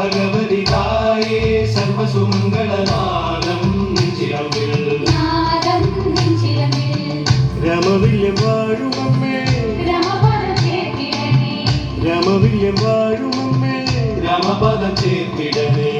ഭാഗവതിതായേ സർവസുമംഗളനാദം നെഞ്ചിരവിൽ രമവില്യം വാഴുമമ്മേ. രമവില്യം വാഴുമമ്മേ. രമപദം ചേർത്തിടമേ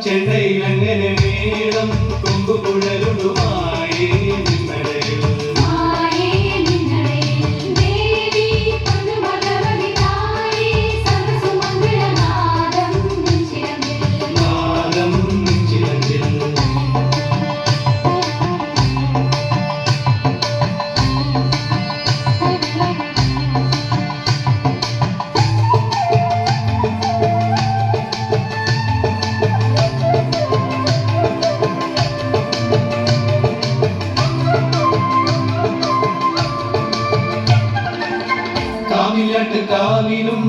ചെണ്ടയിലങ്ങനെ മേളം കൊമ്പുകുഴലുമാ மாவிலட்டு காவிலும்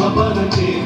I'm a butter